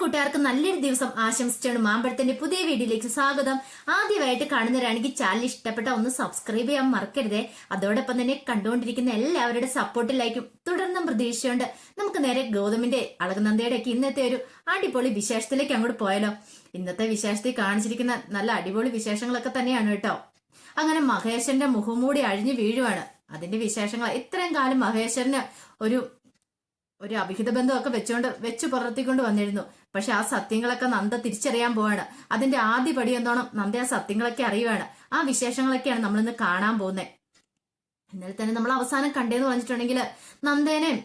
കൂട്ടുകാർക്ക് നല്ലൊരു ദിവസം ആശംസിച്ചാണ് മാമ്പഴത്തിന്റെ പുതിയ വീഡിയോയിലേക്ക് സ്വാഗതം. ആദ്യമായിട്ട് കാണുന്നവരാണെങ്കിൽ ചാനൽ ഇഷ്ടപ്പെട്ട ഒന്ന് സബ്സ്ക്രൈബ് ചെയ്യാൻ മറക്കരുതേ. അതോടൊപ്പം തന്നെ കണ്ടുകൊണ്ടിരിക്കുന്ന എല്ലാവരുടെ സപ്പോർട്ടിലായിരിക്കും തുടർന്നും പ്രതീക്ഷയുണ്ട്. നമുക്ക് നേരെ ഗൗതമിന്റെ അളകുനന്ദയുടെ ഒക്കെ ഇന്നത്തെ ഒരു അടിപൊളി വിശേഷത്തിലേക്ക് അങ്ങോട്ട് പോയാലോ. ഇന്നത്തെ വിശേഷത്തിൽ കാണിച്ചിരിക്കുന്ന നല്ല അടിപൊളി വിശേഷങ്ങളൊക്കെ തന്നെയാണ് കേട്ടോ. അങ്ങനെ മഹേശ്വരന്റെ മുഖംമൂടി അഴിഞ്ഞു വീഴുവാണ്. അതിന്റെ വിശേഷങ്ങൾ ഇത്രയും കാലം മഹേശ്വരന് ഒരു ഒരു അഭിഹിത ബന്ധമൊക്കെ വെച്ചുകൊണ്ട് വെച്ചു പുലർത്തിക്കൊണ്ട് വന്നിരുന്നു. പക്ഷെ ആ സത്യങ്ങളൊക്കെ നന്ദ തിരിച്ചറിയാൻ പോവാണ്. അതിന്റെ ആദ്യ പടി എന്തോണം? നന്ദ ആ സത്യങ്ങളൊക്കെ അറിയുവാണ്. ആ വിശേഷങ്ങളൊക്കെയാണ് നമ്മൾ ഇന്ന് കാണാൻ പോകുന്നത് ഇന്നലെ തന്നെ നമ്മൾ അവസാനം കണ്ടേന്ന് പറഞ്ഞിട്ടുണ്ടെങ്കിൽ നന്ദേനെയും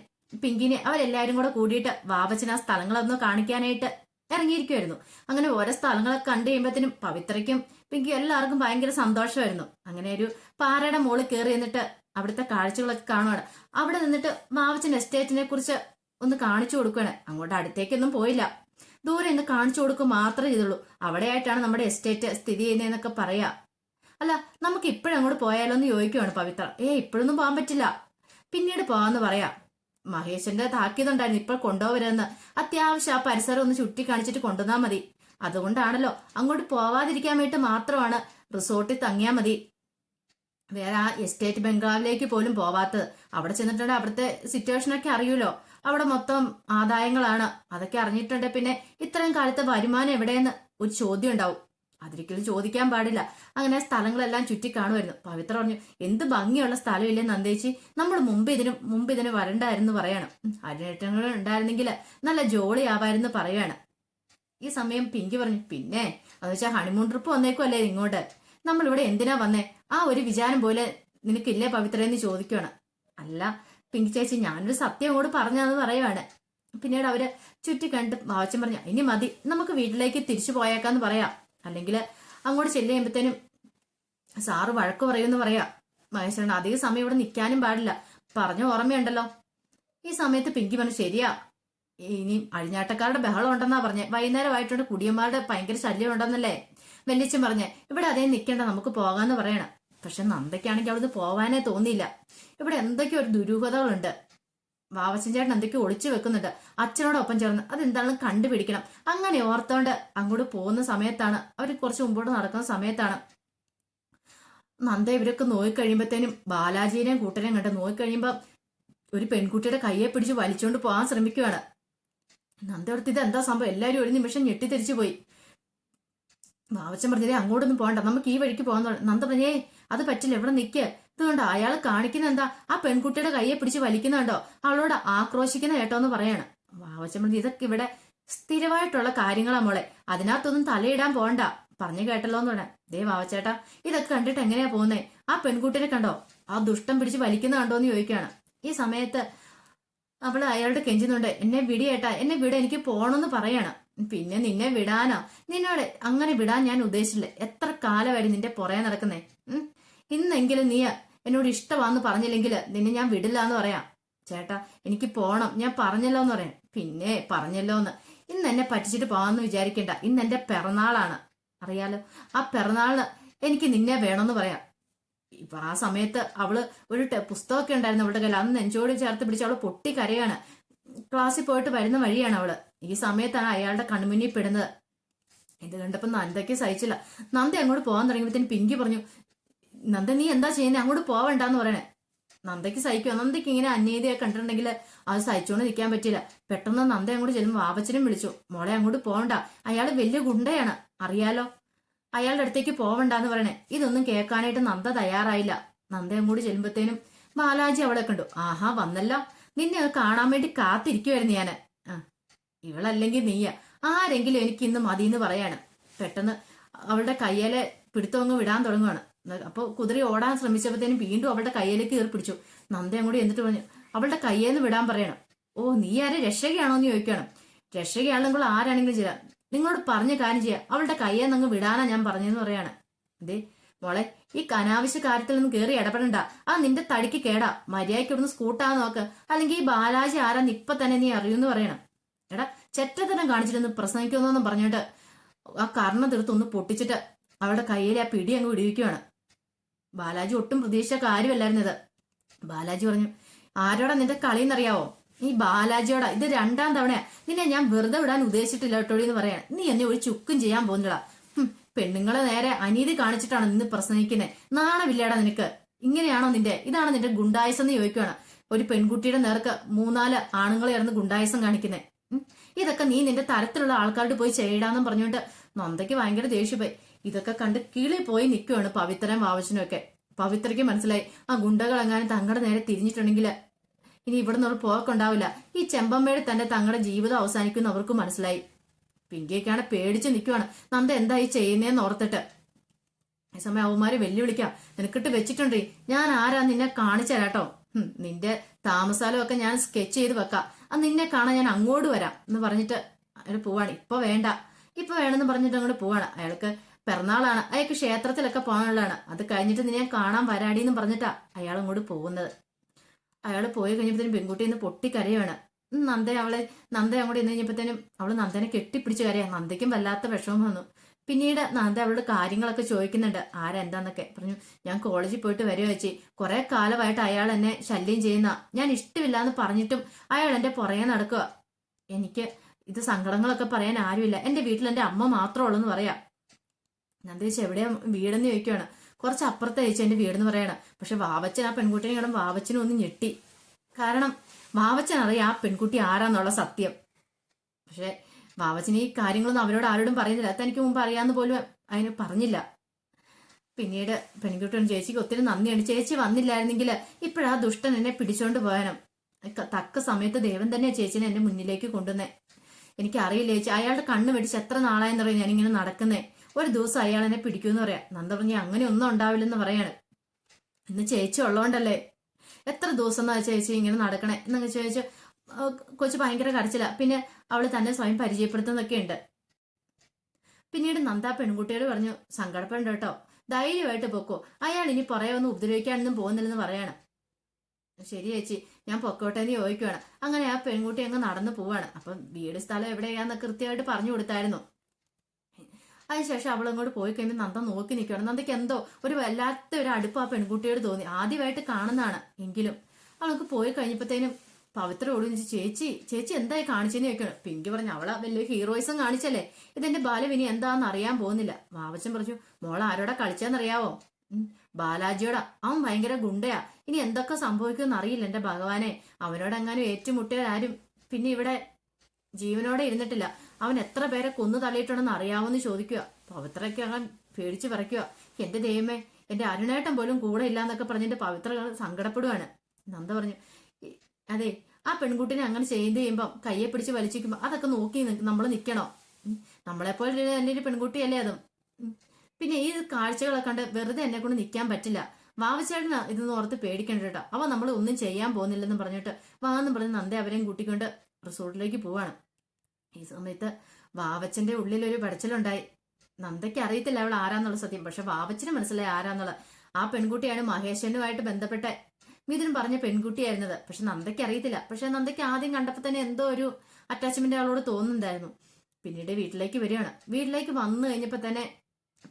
പിങ്കിനെ അവരെല്ലാരും കൂടെ കൂടിയിട്ട് വാവച്ചൻ ആ സ്ഥലങ്ങളൊന്ന് കാണിക്കാനായിട്ട് ഇറങ്ങിയിരിക്കുമായിരുന്നു അങ്ങനെ ഓരോ സ്ഥലങ്ങളൊക്കെ കണ്ടു കഴിയുമ്പോഴത്തേനും പവിത്രയ്ക്കും പിങ്കി എല്ലാവർക്കും ഭയങ്കര സന്തോഷമായിരുന്നു. അങ്ങനെ ഒരു പാറയുടെ മുകളിൽ കയറി എന്നിട്ട് അവിടുത്തെ കാഴ്ചകളൊക്കെ കാണുവാണ്. അവിടെ നിന്നിട്ട് മാവച്ചൻ എസ്റ്റേറ്റിനെ കുറിച്ച് ഒന്ന് കാണിച്ചു കൊടുക്കുകയാണ് അങ്ങോട്ട് അടുത്തേക്കൊന്നും പോയില്ല. ദൂരെ നിന്ന് കാണിച്ചു കൊടുക്കുക മാത്രമേ ചെയ്തുള്ളൂ. അവിടെയായിട്ടാണ് നമ്മുടെ എസ്റ്റേറ്റ് സ്ഥിതി ചെയ്യുന്നതെന്നൊക്കെ പറയാ. അല്ല നമുക്ക് ഇപ്പോഴും അങ്ങോട്ട് പോയാലോ എന്ന് ചോദിക്കുവാണ് പവിത്ര. ഏ ഇപ്പോഴൊന്നും പോകാൻ പറ്റില്ല. പിന്നീട് പോവാന്ന് പറയാം. മഹേശന്റെ താക്കീതുണ്ടായിരുന്നു ഇപ്പോൾ കൊണ്ടുപോകരുതെന്ന് അത്യാവശ്യം ആ പരിസരം ഒന്ന് ചുറ്റി കാണിച്ചിട്ട് കൊണ്ടുവന്നാൽ മതി. അതുകൊണ്ടാണല്ലോ അങ്ങോട്ട് പോവാതിരിക്കാൻ വേണ്ടി മാത്രമാണ് റിസോർട്ടിൽ തങ്ങിയാൽ മതി. വേറെ ആ എസ്റ്റേറ്റ് ബംഗാളിലേക്ക് പോലും പോവാത്തത്. അവിടെ ചെന്നിട്ടുണ്ടെങ്കിൽ അവിടുത്തെ സിറ്റുവേഷനൊക്കെ അറിയൂലോ. അവിടെ മൊത്തം ആദായങ്ങളാണ്. അതൊക്കെ അറിഞ്ഞിട്ടുണ്ട്. പിന്നെ ഇത്രയും കാലത്തെ വരുമാനം എവിടെയെന്ന് ഒരു ചോദ്യം ഉണ്ടാവും. അതൊരിക്കലും ചോദിക്കാൻ പാടില്ല. അങ്ങനെ സ്ഥലങ്ങളെല്ലാം ചുറ്റി കാണുമായിരുന്നു. പവിത്ര പറഞ്ഞു എന്ത് ഭംഗിയുള്ള സ്ഥലമില്ലേ നന്ദേച്ചി. നമ്മൾ മുമ്പ് ഇതിന് മുമ്പ് ഇതിന് വരണ്ടായിരുന്നു പറയണം. അരിനേറ്റങ്ങൾ ഉണ്ടായിരുന്നെങ്കിൽ നല്ല ജോളിയാവായിരുന്നു പറയുകയാണ് ഈ സമയം പിങ്കി പറഞ്ഞു പിന്നെ അത് വെച്ചാൽ ഹണിമൂൺ ട്രിപ്പ് വന്നേക്കുമല്ലേ ഇങ്ങോട്ട്. നമ്മളിവിടെ എന്തിനാ വന്നേ? ആ ഒരു വിചാരം പോലെ നിനക്കില്ലേ പവിത്ര എന്ന് ചോദിക്കുകയാണ് അല്ല പിങ്കി ചേച്ചി ഞാനൊരു സത്യം കൂടെ പറഞ്ഞതെന്ന് പറയുവാണ്. പിന്നീട് അവർ ചുറ്റി കണ്ട് വാവച്ചൻ പറഞ്ഞു ഇനി മതി നമുക്ക് വീട്ടിലേക്ക് തിരിച്ചു പോയേക്കാന്ന് പറയാം. അല്ലെങ്കിൽ അങ്ങോട്ട് ചെല്ലുമ്പോഴത്തേനും സാറ് വഴക്ക് പറയുമെന്ന് പറയാം. മഹേശ്വരൻ അധിക സമയം ഇവിടെ നിൽക്കാനും പാടില്ല. പറഞ്ഞ ഓർമ്മയുണ്ടല്ലോ. ഈ സമയത്ത് പിങ്കി പറഞ്ഞു ശരിയാ ഇനി അഴിഞ്ഞാട്ടക്കാരുടെ ബഹളം ഉണ്ടെന്നാ പറഞ്ഞേ. വൈകുന്നേരമായിട്ടുണ്ട് കുടിയന്മാരുടെ ഭയങ്കര ശല്യം ഉണ്ടെന്നല്ലേ? വെല്ലിച്ചൻ പറഞ്ഞേ ഇവിടെ അതേ നിൽക്കേണ്ട നമുക്ക് പോകാന്ന് പറയണം. പക്ഷെ നന്ദയ്ക്കാണെങ്കിൽ അവിടുന്ന് പോവാനേ തോന്നിയില്ല. ഇവിടെ എന്തൊക്കെയോ ഒരു ദുരൂഹതകളുണ്ട്. വാവച്ചൻ ചേട്ടൻ എന്തൊക്കെയോ ഒളിച്ചു വെക്കുന്നുണ്ട്. അച്ഛനോടൊപ്പം ചേർന്ന് അതെന്താണെന്ന് കണ്ടുപിടിക്കണം. അങ്ങനെ ഓർത്തോണ്ട് അങ്ങോട്ട് പോകുന്ന സമയത്താണ് അവർ കുറച്ച് മുമ്പോട്ട് നടക്കുന്ന സമയത്താണ്. നന്ദ ഇവരൊക്കെ നോയിക്കഴിയുമ്പത്തേനും ബാലാജീനെയും കൂട്ടരെയും കണ്ട് നോയിക്കഴിയുമ്പോ ഒരു പെൺകുട്ടിയുടെ കയ്യെ പിടിച്ച് വലിച്ചുകൊണ്ട് പോകാൻ ശ്രമിക്കുകയാണ് നന്ദ എടുത്ത് ഇത് എന്താ സംഭവം? എല്ലാവരും ഒരു നിമിഷം ഞെട്ടിത്തിരിച്ചു പോയി. വാവച്ചൻ പറഞ്ഞതേ അങ്ങോട്ടൊന്നും പോകണ്ട. നമുക്ക് ഈ വഴിക്ക് പോകാൻ നന്ദ പറഞ്ഞേ അത് പറ്റില്ല. ഇവിടെ നിക്ക്. ഇതുകൊണ്ട് അയാൾ കാണിക്കുന്ന എന്താ ആ പെൺകുട്ടിയുടെ കയ്യെ പിടിച്ച് വലിക്കുന്നുണ്ടോ? അവളോട് ആക്രോശിക്കുന്ന കേട്ടോ എന്ന് പറയാണ്. വാവച്ചൻ പറഞ്ഞു ഇതൊക്കെ ഇവിടെ സ്ഥിരമായിട്ടുള്ള കാര്യങ്ങളാ മോളെ. അതിനകത്തൊന്നും തലയിടാൻ പോകണ്ട. പറഞ്ഞു കേട്ടല്ലോ എന്ന് പറയാം ദേ വാവച്ചേട്ടാ ഇതൊക്കെ കണ്ടിട്ട് എങ്ങനെയാ പോകുന്നേ? ആ പെൺകുട്ടിനെ കണ്ടോ? ആ ദുഷ്ടം പിടിച്ച് വലിക്കുന്ന കണ്ടോ എന്ന് ചോദിക്കുകയാണ്. ഈ സമയത്ത് അവൾ അയാളുടെ കെഞ്ചുന്നുണ്ട്. എന്നെ വിടിയേട്ടാ എന്നെ വിട എനിക്ക് പോകണമെന്ന് പറയണം. പിന്നെ നിന്നെ വിടാനോ. നിന്നോട് അങ്ങനെ വിടാൻ ഞാൻ ഉദ്ദേശിച്ചില്ല. എത്ര കാലമായിട്ട് നിന്റെ പുറകെ നടക്കുന്നേ? ഇന്നെങ്കിലും നീ എന്നോട് ഇഷ്ടമാന്ന് പറഞ്ഞില്ലെങ്കിൽ നിന്നെ ഞാൻ വിടില്ല എന്ന് പറയാം. ചേട്ടാ എനിക്ക് പോണം. ഞാൻ പറഞ്ഞല്ലോ എന്ന് പറയാം. പിന്നെ പറഞ്ഞല്ലോ എന്ന്. ഇന്ന് എന്നെ പറ്റിച്ചിട്ട് പോകാമെന്ന് വിചാരിക്കണ്ട. ഇന്ന് എന്റെ പിറന്നാളാണ്. അറിയാലോ? ആ പിറന്നാളിന് എനിക്ക് നിന്നെ വേണമെന്ന് പറയാം. ഇപ്പൊ ആ സമയത്ത് അവൾ ഒരു പുസ്തകമൊക്കെ ഉണ്ടായിരുന്നു അവളുടെ കയ്യിൽ. അന്ന് നെഞ്ചോട് ചേർത്ത് പിടിച്ച് അവൾ പൊട്ടി കരയാണ്. ക്ലാസ്സിൽ പോയിട്ട് വരുന്ന വഴിയാണ് അവൾ. ഈ സമയത്താണ് അയാളുടെ കൺമുന്നിൽ പെടുന്നത്. ഇത് കണ്ടപ്പോ നന്ദയ്ക്ക് സഹിച്ചില്ല. നന്ദ അങ്ങോട്ട് പോകാൻ തുടങ്ങിയപ്പോഴത്തേന് പിങ്കി പറഞ്ഞു നന്ദ നീ എന്താ ചെയ്യുന്നത് അങ്ങോട്ട് പോവണ്ടെന്ന് പറയണേ. നന്ദയ്ക്ക് സഹിക്കുക നന്ദയ്ക്ക് ഇങ്ങനെ അന്യതയൊക്കെ കണ്ടിട്ടുണ്ടെങ്കിൽ അത് സഹിച്ചുകൊണ്ട് നിൽക്കാൻ പറ്റില്ല പെട്ടെന്ന് നന്ദ അങ്ങോട്ട് ചെല്ലുമ്പോൾ വാവച്ചനും വിളിച്ചു മോളെ അങ്ങോട്ട് പോകണ്ട അയാൾ വലിയ ഗുണ്ടയാണ്. അറിയാലോ? അയാളുടെ അടുത്തേക്ക് പോവണ്ടെന്ന് പറയണേ. ഇതൊന്നും കേൾക്കാനായിട്ട് നന്ദ തയ്യാറായില്ല. നന്ദ അങ്ങോട്ട് ചെല്ലുമ്പോഴത്തേനും ബാലാജി അവളെ കണ്ടു. ആഹാ വന്നല്ലോ. നിന്നെ കാണാൻ വേണ്ടി കാത്തിരിക്കുമായിരുന്നു ആ ഇവളല്ലെങ്കിൽ നീയ. ആരെങ്കിലും എനിക്ക് ഇന്ന് മതി എന്ന് പറയാണ്. പെട്ടെന്ന് അവളുടെ കയ്യിലെ പിടുത്തം അങ്ങ് വിടാൻ തുടങ്ങുവാണ്. അപ്പൊ കുതിരി ഓടാൻ ശ്രമിച്ചപ്പോഴത്തേനും വീണ്ടും അവളുടെ കയ്യിലേക്ക് കയറി പിടിച്ചു. നന്ദ അങ്ങോട്ട് എന്നിട്ട് പറഞ്ഞു അവളുടെ കയ്യേന്ന് വിടാൻ പറയണം. ഓ നീ ആരെ രക്ഷകയാണോ എന്ന് ചോദിക്കണം രക്ഷകയാണെങ്കിൽ ആരാണെങ്കിലും ചെയ്യാം നിങ്ങളോട് പറഞ്ഞ കാര്യം ചെയ്യാം. അവളുടെ കയ്യേന്ന് അങ്ങ് വിടാനാ ഞാൻ പറഞ്ഞതെന്ന് പറയാണ്. അതെ മോളെ ഈ അനാവശ്യ കാര്യത്തിൽ നിന്ന് കയറി ഇടപെടണ്ട. ആ നിന്റെ തടിക്ക് കേടാ. മര്യാദയ്ക്ക് ഇവിടുന്ന് സ്കൂട്ടാ നോക്ക്. അല്ലെങ്കിൽ ഈ ബാലാജി ആരാന്ന് ഇപ്പൊ തന്നെ നീ അറിയൂന്ന് പറയണം. എടാ ചെറ്റത്തരം കാണിച്ചിട്ടൊന്ന് പ്രസംഗിക്കുന്നു പറഞ്ഞിട്ട് ആ കർണ തീർത്ത് ഒന്ന് പൊട്ടിച്ചിട്ട് അവളുടെ കയ്യിലെ ആ പിടി അങ്ങ് വിടിവിക്കുവാണ്. ബാലാജി ഒട്ടും പ്രതീക്ഷിച്ച കാര്യമല്ലായിരുന്നു ഇത്. ബാലാജി പറഞ്ഞു ആരോടാ നിന്റെ കളിയെന്നറിയാവോ? നീ ബാലാജിയോടാ. ഇത് രണ്ടാം തവണയാ. നിന്നെ ഞാൻ വെറുതെ വിടാൻ ഉദ്ദേശിച്ചിട്ടില്ല കേട്ടോടി എന്ന് പറയാണ്. നീ എന്നെ ഒരു ചുക്കും ചെയ്യാൻ പോകുന്നില്ല പെണ്ണുങ്ങളെ നേരെ അനീതി കാണിച്ചിട്ടാണ് നിന്ന് പ്രസംഗിക്കുന്നത് നാണമില്ലേടാ നിനക്ക്? ഇങ്ങനെയാണോ നിന്റെ? ഇതാണ് നിന്റെ ഗുണ്ടായസം എന്ന് ചോദിക്കുകയാണ് ഒരു പെൺകുട്ടിയുടെ നേർക്ക് മൂന്നാൽ ആണുങ്ങളെ ഇറന്ന് ഗുണ്ടായസം കാണിക്കുന്നത് ഇതൊക്കെ നീ നിന്റെ തരത്തിലുള്ള ആൾക്കാരോട് പോയി ചെയ്യടാന്നും പറഞ്ഞുകൊണ്ട് നന്ദയ്ക്ക് ഭയങ്കര ദേഷ്യപ്പോയി ഇതൊക്കെ കണ്ട് കിളി പോയി നിൽക്കുവാണ് പവിത്രയും വാവച്ചനും ഒക്കെ. പവിത്രയ്ക്ക് മനസ്സിലായി. ആ ഗുണ്ടകൾ എങ്ങാനും തങ്ങളുടെ നേരെ തിരിഞ്ഞിട്ടുണ്ടെങ്കിൽ ഇനി ഇവിടെ നിന്ന് പോക്കുണ്ടാവില്ല. ഈ ചെമ്പമ്മയുടെ തന്നെ തങ്ങളുടെ ജീവിതം അവസാനിക്കുമെന്ന് അവർക്ക് മനസ്സിലായി. പിങ്കിയൊക്കെയാണ് പേടിച്ച് നിൽക്കുവാണ് നന്ദ എന്താ ഈ ചെയ്യുന്നേന്ന് ഓർത്തിട്ട്. ഈ സമയം അവന്മാര് വെല്ലുവിളിക്കാം. നിനക്കിട്ട് വെച്ചിട്ടുണ്ട്? ഞാൻ ആരാ നിന്നെ കാണിച്ചു തരാട്ടോ നിന്റെ താമസാലം ഒക്കെ ഞാൻ സ്കെച്ച് ചെയ്ത് വെക്കാം. അത് നിന്നെ കാണാൻ ഞാൻ അങ്ങോട്ട് വരാം എന്ന് പറഞ്ഞിട്ട് അയാൾ പോവാണ്. ഇപ്പൊ വേണ്ട. ഇപ്പൊ വേണമെന്ന് പറഞ്ഞിട്ട് അങ്ങോട്ട് പോവാണ്. അയാൾക്ക് പിറന്നാളാണ്. അയാൾക്ക് ക്ഷേത്രത്തിലൊക്കെ പോകാനുള്ളതാണ്. അത് കഴിഞ്ഞിട്ട് നിന്നെ കാണാൻ വരാടി എന്ന് പറഞ്ഞിട്ടാ അയാൾ അങ്ങോട്ട് പോകുന്നത്. അയാൾ പോയി കഴിഞ്ഞപ്പോഴത്തേനും പെൺകുട്ടി ഇന്ന് പൊട്ടിക്കരയാണ് നന്ദ അവളെ നന്ദ അങ്ങോട്ട് ഇന്ന് കഴിഞ്ഞപ്പോഴത്തേനും അവൾ നന്ദനെ കെട്ടിപ്പിടിച്ച് കാര്യം നന്ദയ്ക്കും വല്ലാത്ത വിഷമം വന്നു. പിന്നീട് നന്ദ അവളുടെ കാര്യങ്ങളൊക്കെ ചോദിക്കുന്നുണ്ട്. ആരെന്താന്നൊക്കെ പറഞ്ഞു ഞാൻ കോളേജിൽ പോയിട്ട് വരുമോ വെച്ച് കുറെ കാലമായിട്ട് അയാൾ എന്നെ ശല്യം ചെയ്യുന്ന ഞാൻ ഇഷ്ടമില്ല എന്ന് പറഞ്ഞിട്ടും അയാൾ എന്റെ പുറകെ നടക്കുക. എനിക്ക് ഇത് സങ്കടങ്ങളൊക്കെ പറയാൻ ആരുമില്ല. എന്റെ വീട്ടിൽ എന്റെ അമ്മ മാത്രമേ ഉള്ളൂ എന്ന് പറയാ. നന്ദ ചേച്ചി എവിടെയാ വീടെന്ന് ചോദിക്കുകയാണ് കുറച്ച് അപ്പുറത്തെ ചേച്ചി എന്റെ വീടെന്ന് പറയണം. പക്ഷെ വാവച്ചൻ ആ പെൺകുട്ടിനെ കാണും വാവച്ചനും ഒന്ന് ഞെട്ടി. കാരണം വാവച്ചൻ അറിയാം ആ പെൺകുട്ടി ആരാന്നുള്ള സത്യം. പക്ഷെ വാവച്ചൻ ഈ കാര്യങ്ങളൊന്നും അവരോട് ആരോടും പറയുന്നില്ല. തനിക്ക് മുമ്പ് അറിയാന്ന് പോലും അതിന് പറഞ്ഞില്ല. പിന്നീട് പെൺകുട്ടിയോട് ചേച്ചിക്ക് ഒത്തിരി നന്ദിയാണ് ചേച്ചി വന്നില്ലായിരുന്നെങ്കിൽ ഇപ്പോഴാ ദുഷ്ടൻ എന്നെ പിടിച്ചോണ്ട് പോകാനും തക്ക സമയത്ത് ദൈവം തന്നെ ചേച്ചിനെ എന്റെ മുന്നിലേക്ക് കൊണ്ടുവന്നേ. എനിക്ക് അറിയില്ല ചേച്ചി അയാളുടെ കണ്ണ് വെടിച്ച് എത്ര നാളായെന്ന് പറയാം ഞാനിങ്ങനെ നടക്കുന്നേ. ഒരു ദിവസം അയാൾ എന്നെ പിടിക്കുമെന്ന് പറയാം. നന്ദ പറഞ്ഞ അങ്ങനെ ഒന്നും ഉണ്ടാവില്ലെന്ന് പറയാണ്. ഇന്ന് ചേച്ചി ഉള്ളതുകൊണ്ടല്ലേ എത്ര ദിവസം എന്നാ ചേച്ചി ഇങ്ങനെ നടക്കണേ? എന്നൊക്കെ ചോദിച്ചു കൊച്ചു ഭയങ്കര കരച്ചില്ല പിന്നെ അവൾ തന്നെ സ്വയം പരിചയപ്പെടുത്തുന്നൊക്കെ ഉണ്ട്. പിന്നീട് നന്ദ പെൺകുട്ടിയോട് പറഞ്ഞു സങ്കടപ്പെടണ്ട കേട്ടോ. ധൈര്യമായിട്ട് പൊക്കോ. അയാൾ ഇനി പുറകെ ഒന്നും ഉപദ്രവിക്കാനൊന്നും പോകുന്നില്ലെന്ന് പറയാണ്. ശരി ചേച്ചി ഞാൻ പൊക്കോട്ടെ എന്ന് ചോദിക്കുവാണ്. അങ്ങനെ ആ പെൺകുട്ടി അങ്ങ് നടന്നു പോവാണ്. അപ്പം വീട് സ്ഥലം എവിടെയാന്ന് കൃത്യമായിട്ട് പറഞ്ഞു കൊടുത്തായിരുന്നു. അതിനുശേഷം അവൾ അങ്ങോട്ട് പോയി കഴിയുമ്പോൾ നന്ദ നോക്കി നിൽക്കണം നന്ദയ്ക്ക് എന്തോ ഒരു വല്ലാത്ത ഒരു അടുപ്പ് ആ പെൺകുട്ടിയോട് തോന്നി. ആദ്യമായിട്ട് കാണുന്നതാണ് എങ്കിലും. അവൾക്ക് പോയി കഴിഞ്ഞപ്പോഴത്തേനും പവിത്ര ഓടി വെച്ച് ചേച്ചി ചേച്ചി എന്തായി കാണിച്ചെന്ന് ചോദിക്കണം പിങ്കി പറഞ്ഞു അവളെ വലിയ ഹീറോയിസം കാണിച്ചല്ലേ? ഇതെന്റെ ബാലം ഇനി എന്താന്ന് അറിയാൻ പോകുന്നില്ല. വാവച്ചൻ പറഞ്ഞു മോൾ ആരോടാ കളിച്ചാന്നറിയാവോ? ബാലാജിയോട. അവൻ ഭയങ്കര ഗുണ്ടയാ. ഇനി എന്തൊക്കെ സംഭവിക്കുമെന്ന് അറിയില്ല എന്റെ ഭഗവാനെ. അവനോടെങ്ങാനും ആരും പിന്നെ ഇവിടെ ജീവനോടെ ഇരുന്നിട്ടില്ല. അവൻ എത്ര പേരെ കൊന്നു തള്ളിയിട്ടുണ്ടെന്ന് അറിയാമെന്ന് ചോദിക്കുക. പവിത്രയ്ക്ക് അവൻ പേടിച്ചു പറയ്ക്കുക എന്റെ ദൈവമേ എന്റെ അരുണേട്ടൻ പോലും കൂടെ ഇല്ലാന്നൊക്കെ പറഞ്ഞിട്ട് പവിത്ര സങ്കടപ്പെടുവാണ്. നന്ദ പറഞ്ഞു. അതെ ആ പെൺകുട്ടിനെ അങ്ങനെ ചെയ്ത് ചെയ്യുമ്പോൾ കയ്യെ പിടിച്ച് വലിച്ചിരിക്കുമ്പോൾ അതൊക്കെ നോക്കി നമ്മൾ നിൽക്കണോ നമ്മളെപ്പോലെ തന്നെ ഒരു പെൺകുട്ടിയല്ലേ അതും? പിന്നെ ഈ കാഴ്ചകളൊക്കെ കണ്ട് വെറുതെ എന്നെ കൊണ്ട് നിൽക്കാൻ പറ്റില്ല. വാവച്ചേട്ടന് ഇതെന്ന് ഓർത്ത് പേടിക്കണ്ട കേട്ടോ. അവ നമ്മൾ ഒന്നും ചെയ്യാൻ പോകുന്നില്ലെന്ന് പറഞ്ഞിട്ട് വാന്നും പറഞ്ഞ് നന്ദ അവരെയും കൂട്ടിക്കൊണ്ട് റിസോർട്ടിലേക്ക് പോവാണ്. ഈ സമയത്ത് വാവച്ചന്റെ ഉള്ളിൽ ഒരു പടച്ചിലുണ്ടായി. നന്ദയ്ക്ക് അറിയത്തില്ല അവൾ ആരാന്നുള്ള സത്യം. പക്ഷെ വാവച്ചന് മനസ്സിലായി ആരാന്നുള്ള. ആ പെൺകുട്ടിയാണ് മഹേശ്വരനുമായിട്ട് ബന്ധപ്പെട്ട മിഥുൻ പറഞ്ഞ പെൺകുട്ടിയായിരുന്നത്. പക്ഷെ നന്ദയ്ക്ക് അറിയത്തില്ല. പക്ഷെ നന്ദയ്ക്ക് ആദ്യം കണ്ടപ്പോൾ തന്നെ എന്തോ ഒരു അറ്റാച്ച്മെന്റ് അവളോട് തോന്നുന്നുണ്ടായിരുന്നു. പിന്നീട് വീട്ടിലേക്ക് വരികയാണ്. വീട്ടിലേക്ക് വന്നു കഴിഞ്ഞപ്പോൾ തന്നെ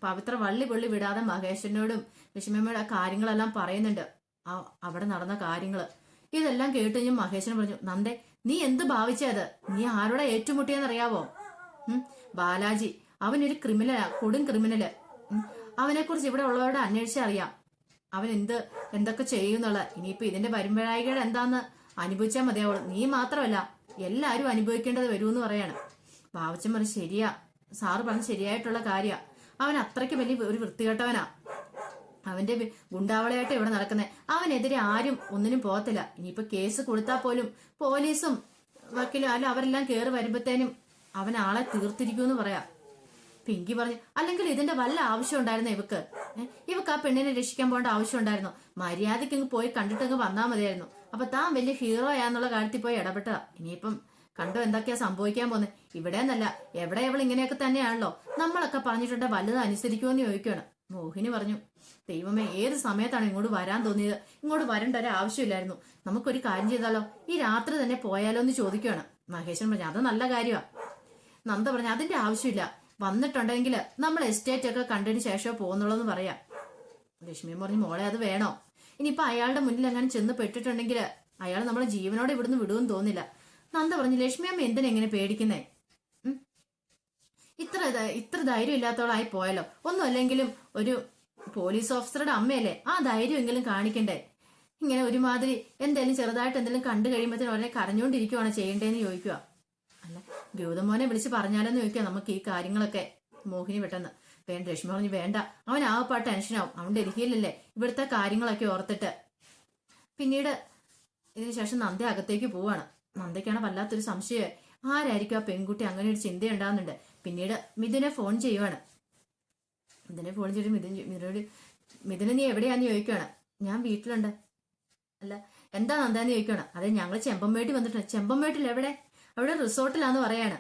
പവിത്ര വള്ളി പൊള്ളി വിടാതെ മഹേശ്വരനോടും ലക്ഷ്മിയമ്മയുടെ ആ കാര്യങ്ങളെല്ലാം പറയുന്നുണ്ട്. ആ- അവിടെ നടന്ന കാര്യങ്ങൾ. ഇതെല്ലാം കേട്ട് കഴിഞ്ഞ് പറഞ്ഞു നന്ദേ നീ എന്ത് ഭാവിച്ചത്? നീ ആരോടെ ഏറ്റുമുട്ടിയെന്നറിയാവോ? ബാലാജി അവനൊരു ക്രിമിനലാ കൊടും ക്രിമിനൽ. അവനെ കുറിച്ച് ഇവിടെ ഉള്ളവരോട് അന്വേഷിച്ചറിയാം അവൻ എന്ത് എന്തൊക്കെ ചെയ്യുന്നുള്ള ഇനിയിപ്പോ ഇതിന്റെ വരുമ്പോഴായികൾ എന്താന്ന് അനുഭവിച്ചാൽ മതിയാവുള്ളൂ നീ മാത്രമല്ല എല്ലാരും അനുഭവിക്കേണ്ടത് വരുമെന്ന് പറയാണ്. ബാവച്ചൻ പറഞ്ഞു ശരിയാ. സാറ് പറഞ്ഞ ശരിയായിട്ടുള്ള കാര്യ. അവൻ അത്രയ്ക്ക് വലിയ ഒരു വൃത്തികെട്ടവനാ. അവന്റെ ഗുണ്ടാവളയായിട്ട് ഇവിടെ നടക്കുന്നത് അവനെതിരെ ആരും ഒന്നിനും പോകത്തില്ല. ഇനിയിപ്പോ കേസ് കൊടുത്താൽ പോലും പോലീസും വക്കീലും അല്ല അവരെല്ലാം കയറി വരുമ്പത്തേനും അവൻ ആളെ തീർത്തിരിക്കുമെന്ന് പറയാം. പിങ്കി പറഞ്ഞു അല്ലെങ്കിൽ ഇതിന്റെ വല്ല ആവശ്യം ഉണ്ടായിരുന്നു ഇവക്ക്? ഇവക്ക് ആ പെണ്ണിനെ രക്ഷിക്കാൻ പോകേണ്ട ആവശ്യം ഉണ്ടായിരുന്നു? മര്യാദയ്ക്ക് ഇങ്ങ് പോയി കണ്ടിട്ടങ്ങ് വന്നാൽ മതിയായിരുന്നു. അപ്പൊ താൻ വലിയ ഹീറോ ആന്നുള്ള കാര്യത്തിൽ പോയി ഇടപെട്ടതാ. ഇനിയിപ്പം കണ്ടോ എന്തൊക്കെയാ സംഭവിക്കാൻ പോകുന്നത്? ഇവിടെ എന്നല്ല എവിടെ ഇവൾ ഇങ്ങനെയൊക്കെ തന്നെയാണല്ലോ? നമ്മളൊക്കെ പറഞ്ഞിട്ടുണ്ട് വലുത് അനുസരിക്കുമെന്ന് ചോദിക്കുകയാണ് മോഹിനി പറഞ്ഞു ദൈവമേ ഏത് സമയത്താണ് ഇങ്ങോട്ട് വരാൻ തോന്നിയത്? ഇങ്ങോട്ട് വരേണ്ട ഒരു ആവശ്യമില്ലായിരുന്നു. നമുക്കൊരു കാര്യം ചെയ്താലോ? ഈ രാത്രി തന്നെ പോയാലോ എന്ന് ചോദിക്കുകയാണ് മഹേശ്വരൻ പറഞ്ഞു അത് നല്ല കാര്യമാണ് നന്ദ പറഞ്ഞു അതിന്റെ ആവശ്യമില്ല. വന്നിട്ടുണ്ടെങ്കിൽ നമ്മൾ എസ്റ്റേറ്റ് ഒക്കെ കണ്ടതിന് ശേഷമോ പോകുന്നുള്ളൂ എന്ന് പറയാം. ലക്ഷ്മി പറഞ്ഞു മോളെ അത് വേണോ? ഇനിയിപ്പോ അയാളുടെ മുന്നിൽ എങ്ങനെ ചെന്ന് പെട്ടിട്ടുണ്ടെങ്കിൽ അയാൾ നമ്മളെ ജീവനോടെ ഇവിടുന്ന് വിടുമെന്ന് തോന്നില്ല. നന്ദ പറഞ്ഞു ലക്ഷ്മി അമ്മ എന്തിനെങ്ങനെ പേടിക്കുന്നേ? ഇത്ര ഇത്ര ധൈര്യം ഇല്ലാത്തവളായി പോയാലോ ഒന്നും അല്ലെങ്കിലും ഒരു പോലീസ് ഓഫീസറുടെ അമ്മയല്ലേ? ആ ധൈര്യമെങ്കിലും കാണിക്കണ്ടേ? ഇങ്ങനെ ഒരുമാതിരി എന്തെങ്കിലും ചെറുതായിട്ട് എന്തെങ്കിലും കണ്ടു കഴിയുമ്പോഴത്തേനും ഉടനെ കരഞ്ഞുകൊണ്ടിരിക്കുവാണ് ചെയ്യേണ്ടതെന്ന് ചോദിക്കുക അല്ല ഗൗതമോനെ വിളിച്ച് പറഞ്ഞാലെന്ന് ചോദിക്കുക നമുക്ക് ഈ കാര്യങ്ങളൊക്കെ. മോഹിനി പെട്ടെന്ന് വേണ്ട ലക്ഷ്മി പറഞ്ഞു വേണ്ട. അവൻ ആ പാട്ട് ടെൻഷനാവും. അവൻ ഡൽഹിയിലല്ലേ ഇവിടുത്തെ കാര്യങ്ങളൊക്കെ ഓർത്തിട്ട്. പിന്നീട് ഇതിനുശേഷം നന്ദ അകത്തേക്ക് പോവാണ്. നന്ദയ്ക്കാണ് വല്ലാത്തൊരു സംശയം ആരായിരിക്കും ആ പെൺകുട്ടി? അങ്ങനെ ഒരു ചിന്ത ഉണ്ടാകുന്നുണ്ട് പിന്നീട് മിഥുനെ ഫോൺ ചെയ്യുവാണ്. മിഥുനെ ഫോൺ ചെയ്തിട്ട് മിഥുൻ മിഥുനോട് മിഥുന നീ എവിടെയാന്ന് ചോദിക്കുകയാണ് ഞാൻ വീട്ടിലുണ്ട്. അല്ല എന്താ നന്ദാന്ന് ചോദിക്കുകയാണ് അതെ ഞങ്ങൾ ചെമ്പമ്പേട്ടി വന്നിട്ടുണ്ട്. ചെമ്പമ്പേട്ടിൽ എവിടെ? അവിടെ റിസോർട്ടിലാന്ന് പറയാണ്.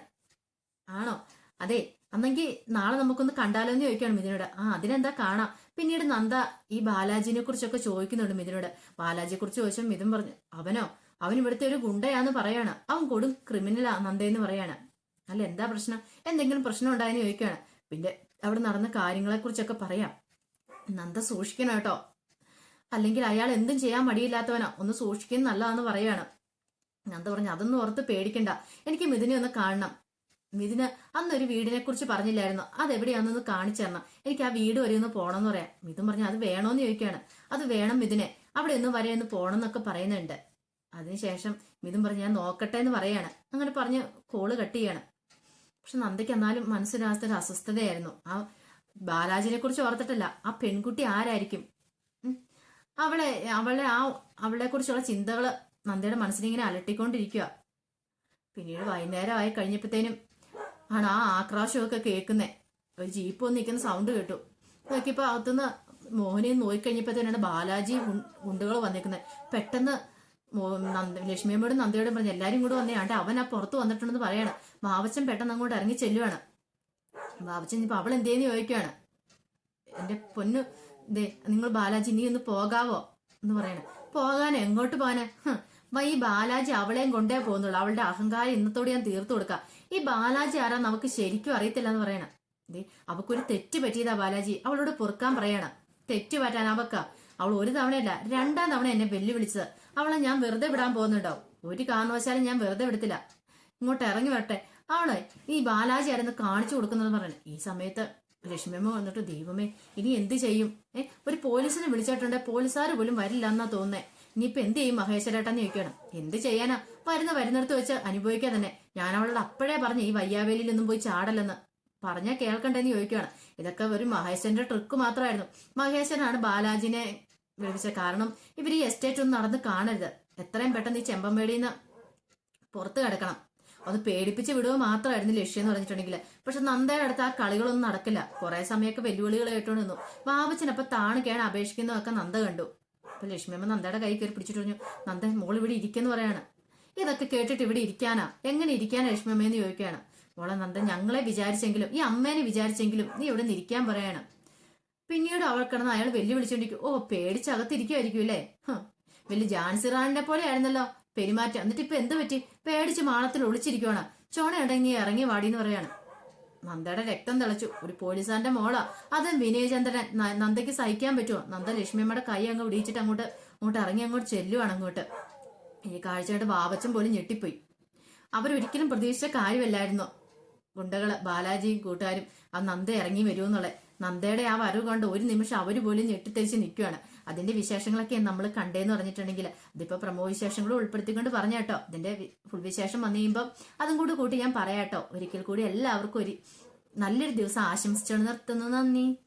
ആണോ? അതെ അന്നെങ്കിൽ നാളെ നമുക്കൊന്ന് കണ്ടാലോ എന്ന് ചോദിക്കുകയാണ് മിഥുനോട്. ആ അതിനെന്താ കാണാം? പിന്നീട് നന്ദ ഈ ബാലാജിനെ കുറിച്ചൊക്കെ ചോദിക്കുന്നുണ്ട് മിഥുനോട്. ബാലാജിയെ കുറിച്ച് ചോദിച്ചാൽ മിഥുൻ പറഞ്ഞു അവനോ? അവൻ ഇവിടുത്തെ ഒരു ഗുണ്ടയാന്ന് പറയാണ്. അവൻ കൊടും ക്രിമിനലാ നന്ദയെന്ന് പറയാണ്. അല്ല എന്താ പ്രശ്നം? എന്തെങ്കിലും പ്രശ്നം ഉണ്ടായെന്ന് ചോദിക്കുകയാണ്. പിന്നെ അവിടെ നടന്ന കാര്യങ്ങളെ കുറിച്ചൊക്കെ പറയാം. നന്ദ സൂക്ഷിക്കണം കേട്ടോ. അല്ലെങ്കിൽ അയാൾ എന്തും ചെയ്യാൻ മടിയില്ലാത്തവനാ. ഒന്ന് സൂക്ഷിക്കുന്നത് നല്ലതാന്ന് പറയാണ്. നന്ദ പറഞ്ഞു അതൊന്നും ഓർത്ത് പേടിക്കണ്ട. എനിക്ക് മിഥുനെ ഒന്ന് കാണണം. മിഥുന് അന്നൊരു വീടിനെ കുറിച്ച് പറഞ്ഞില്ലായിരുന്നു. അതെവിടെയാണെന്ന് കാണിച്ചു തരണം. എനിക്ക് ആ വീട് വരെ ഒന്ന് പോകണം എന്ന് പറയാം. മിഥുൻ പറഞ്ഞു അത് വേണോന്ന് ചോദിക്കുകയാണ്. അത് വേണം മിഥുനെ. അവിടെ ഒന്ന് വരെ ഒന്ന് പോകണം എന്നൊക്കെ പറയുന്നുണ്ട്. അതിനുശേഷം മിഥുൻ പറഞ്ഞ് ഞാൻ നോക്കട്ടെ എന്ന് പറയാണ്. അങ്ങനെ പറഞ്ഞ് കോൾ കട്ട് ചെയ്യാണ്. പക്ഷെ നന്ദയ്ക്ക് എന്നാലും മനസ്സിനകത്തൊരു അസ്വസ്ഥതയായിരുന്നു. ആ ബാലാജിനെ കുറിച്ച് ഓർത്തിട്ടല്ല ആ പെൺകുട്ടി ആരായിരിക്കും? അവളെ അവളെ ആ അവളെ കുറിച്ചുള്ള ചിന്തകൾ നന്ദയുടെ മനസ്സിനിങ്ങനെ അലട്ടിക്കൊണ്ടിരിക്കുക പിന്നീട് വൈകുന്നേരം ആയി കഴിഞ്ഞപ്പോഴത്തേനും ആണ് ആ ആക്രാശമൊക്കെ കേൾക്കുന്നേ. ഒരു ജീപ്പ് ഒന്ന് നിൽക്കുന്ന സൗണ്ട് കേട്ടു. നോക്കിയപ്പോൾ അകത്തുനിന്ന് മോഹനെ നോക്കിക്കഴിഞ്ഞപ്പോഴത്തേനാണ് ബാലാജി ഗുണ്ടുകൾ വന്നേക്കുന്നത് പെട്ടെന്ന് ലക്ഷ്മിയമ്മയോടും നന്ദിയോടും പറഞ്ഞു എല്ലാരും കൂടെ വന്നേ. ആണ്ട് അവൻ ആ പുറത്ത് വന്നിട്ടുണ്ടെന്ന് പറയാണ്. മാവച്ചൻ പെട്ടെന്ന് അങ്ങോട്ട് ഇറങ്ങി ചെല്ലുവാണ്. മാവച്ചൻ ഇപ്പൊ അവൾ എന്തേന്ന് ചോദിക്കുകയാണ് എന്റെ പൊന്നു ദേ നിങ്ങൾ ബാലാജി നീ ഒന്ന് പോകാവോ? എന്ന് പറയണം. പോകാൻ എങ്ങോട്ട് പോകാന്? ഈ ബാലാജി അവളെയും കൊണ്ടേ പോകുന്നുള്ളൂ. അവളുടെ അഹങ്കാരം ഇന്നത്തോടെ ഞാൻ തീർത്തു കൊടുക്കാം. ഈ ബാലാജി ആരാ നമുക്ക് ശരിക്കും അറിയത്തില്ല എന്ന് പറയണം. അവക്കൊരു തെറ്റ് പറ്റിയതാ ബാലാജി. അവളോട് പൊറുക്കാൻ പറയണം. തെറ്റ് പറ്റാൻ അവക്ക. അവൾ ഒരു തവണയല്ല രണ്ടാം തവണ എന്നെ വെല്ലുവിളിച്ചത്. അവളെ ഞാൻ വെറുതെ വിടാൻ പോകുന്നുണ്ടാവും. ഒരു കാരണവശാലും ഞാൻ വെറുതെ വിടത്തില്ല. ഇങ്ങോട്ട് ഇറങ്ങി വരട്ടെ. അവളെ ഈ ബാലാജി ആയിരുന്നു കാണിച്ചു കൊടുക്കുന്നത് പറഞ്ഞു ഈ സമയത്ത് ലക്ഷ്മിയമ്മ വന്നിട്ട് ദൈവമേ ഇനി എന്ത് ചെയ്യും? ഏ ഒരു പോലീസിനെ വിളിച്ചിട്ടുണ്ട്. പോലീസുകാർ പോലും വരില്ല എന്നാ തോന്നേ ഇനിയിപ്പൊ എന്ത് ചെയ്യും മഹേശ്വരേട്ടാന്ന് ചോദിക്കണം എന്ത് ചെയ്യാനാ? വരുന്ന വരുന്നിടത്ത് വെച്ച് അനുഭവിക്കാൻ തന്നെ. ഞാൻ അവളോട് അപ്പോഴേ പറഞ്ഞു ഈ വയ്യാവേലിയിൽ ഒന്നും പോയി ചാടല്ലെന്ന് പറഞ്ഞാൽ കേൾക്കണ്ടെന്ന് ചോദിക്കുകയാണ്. ഇതൊക്കെ ഒരു മഹേശ്വരന്റെ ട്രിക്ക് മാത്രമായിരുന്നു മഹേശ്വരനാണ് ബാലാജിനെ വിളിച്ചത് കാരണം ഇവർ ഈ എസ്റ്റേറ്റ് ഒന്നും നടന്ന് കാണരുത്. എത്രയും പെട്ടെന്ന് ഈ ചെമ്പമ്പേടിയിൽ നിന്ന് പുറത്ത് കിടക്കണം. ഒന്ന് പേടിപ്പിച്ച് വിടുക മാത്രമായിരുന്നു ലക്ഷ്യം എന്ന് പറഞ്ഞിട്ടുണ്ടെങ്കിൽ പക്ഷെ നന്ദയുടെ അടുത്ത് ആ കളികളൊന്നും നടക്കില്ല. കുറെ സമയമൊക്കെ വെല്ലുവിളികൾ കേട്ടോണ്ട് നിന്നു. താണു കേണ് അപേക്ഷിക്കുന്നതൊക്കെ നന്ദ കണ്ടു. അപ്പൊ ലക്ഷ്മിയമ്മ നന്ദയുടെ കൈ കയറി പിടിച്ചിട്ട് പറഞ്ഞു നന്ദ മോൾ ഇവിടെ ഇരിക്കുന്നു പറയാണ്. ഇതൊക്കെ കേട്ടിട്ട് ഇവിടെ ഇരിക്കാനാ? എങ്ങനെ ഇരിക്കാനാ ലക്ഷ്മിയമ്മയെന്ന് ചോദിക്കുകയാണ്. മോളെ നന്ദ ഞങ്ങളെ വിചാരിച്ചെങ്കിലും ഈ അമ്മേനെ വിചാരിച്ചെങ്കിലും നീ ഇവിടെ നിന്ന് ഇരിക്കാൻ പറയാണ്. പിന്നീട് അവൾ കിടന്ന് അയാൾ വെല്ലുവിളിച്ചോണ്ടിരിക്കും. ഓ പേടിച്ചകത്തിരിക്കുമായിരിക്കും അല്ലേ? വലിയ ജാൻസി റാണിനെ പോലെ ആയിരുന്നല്ലോ പെരുമാറ്റം. എന്നിട്ട് ഇപ്പൊ എന്ത് പറ്റി? പേടിച്ച് മാളത്തിൽ ഒളിച്ചിരിക്കുവാണ്. ചോണ ഇടങ്ങി ഇറങ്ങി വാടിന്ന് പറയാണ്. നന്ദയുടെ രക്തം തിളച്ചു. ഒരു പോലീസാന്റെ മോളാ. അതും വിനയചന്ദ്രൻ. നന്ദയ്ക്ക് സഹിക്കാൻ പറ്റുമോ? നന്ദ ലക്ഷ്മിയമ്മയുടെ കൈ അങ്ങ് ഇടിച്ചിട്ട് അങ്ങോട്ട് അങ്ങോട്ട് ഇറങ്ങി അങ്ങോട്ട് ചെല്ലുവാണ് അങ്ങോട്ട്. ഈ കാഴ്ചയുടെ ബാബച്ചൻ പോലും ഞെട്ടിപ്പോയി. അവരൊരിക്കലും പ്രതീക്ഷിച്ച കാര്യമല്ലായിരുന്നു. ഗുണ്ടകൾ ബാലാജിയും കൂട്ടുകാരും ആ നന്ദ ഇറങ്ങി വരുമെന്നുള്ള നന്ദയുടെ ആ വരവ് കണ്ട് ഒരു നിമിഷം അവർ പോലും ഞെട്ടിത്തെരിച്ച് നിൽക്കുകയാണ്. അതിന്റെ വിശേഷങ്ങളൊക്കെ നമ്മൾ കണ്ടേന്ന് പറഞ്ഞിട്ടുണ്ടെങ്കിൽ അതിപ്പോ പ്രമോ വിശേഷങ്ങളും ഉൾപ്പെടുത്തിക്കൊണ്ട് പറഞ്ഞാട്ടോ ഇതിന്റെ ഫുൾ വിശേഷം വന്നു കഴിയുമ്പോൾ അതും കൂടി കൂട്ടി ഞാൻ പറയാട്ടോ ഒരിക്കൽ കൂടി എല്ലാവർക്കും ഒരു നല്ലൊരു ദിവസം ആശംസിച്ചു നിർത്തുന്നു. നന്ദി.